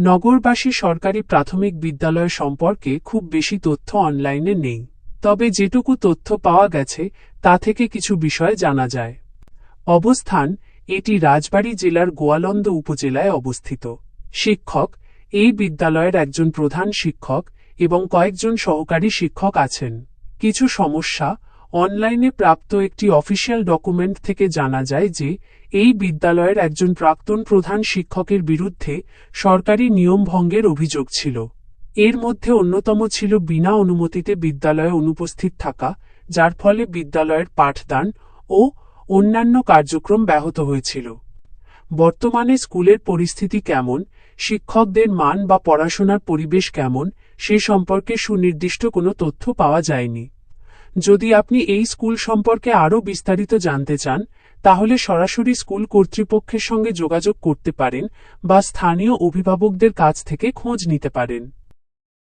নগরবাসী সরকারি প্রাথমিক বিদ্যালয় সম্পর্কে খুব বেশি তথ্য অনলাইনে নেই। তবে যেটুকু তথ্য পাওয়া গেছে, তা থেকে কিছু বিষয় জানা যায়। অবস্থান, এটি রাজবাড়ী জেলার গোয়ালন্দ উপজেলায় অবস্থিত। শিক্ষক, এই বিদ্যালয়ের একজন প্রধান শিক্ষক এবং কয়েকজন সহকারী শিক্ষক আছেন। কিছু সমস্যা অনলাইনে প্রাপ্ত একটি অফিসিয়াল ডকুমেন্ট থেকে জানা যায় যে এই বিদ্যালয়ের একজন প্রাক্তন প্রধান শিক্ষকের বিরুদ্ধে সরকারি নিয়ম ভঙ্গের অভিযোগ ছিল। এর মধ্যে অন্যতম ছিল বিনা অনুমতিতে বিদ্যালয়ে অনুপস্থিত থাকা, যার ফলে বিদ্যালয়ের পাঠদান ও অন্যান্য কার্যক্রম ব্যাহত হয়েছিল। বর্তমানে স্কুলের পরিস্থিতি কেমন, শিক্ষকদের মান বা পড়াশোনার পরিবেশ কেমন, সে সম্পর্কে সুনির্দিষ্ট কোনো তথ্য পাওয়া যায়নি। যদি আপনি এই স্কুল সম্পর্কে আরও বিস্তারিত জানতে চান, তাহলে সরাসরি স্কুল কর্তৃপক্ষের সঙ্গে যোগাযোগ করতে পারেন বা স্থানীয় অভিভাবকদের কাছ থেকে খোঁজ নিতে পারেন।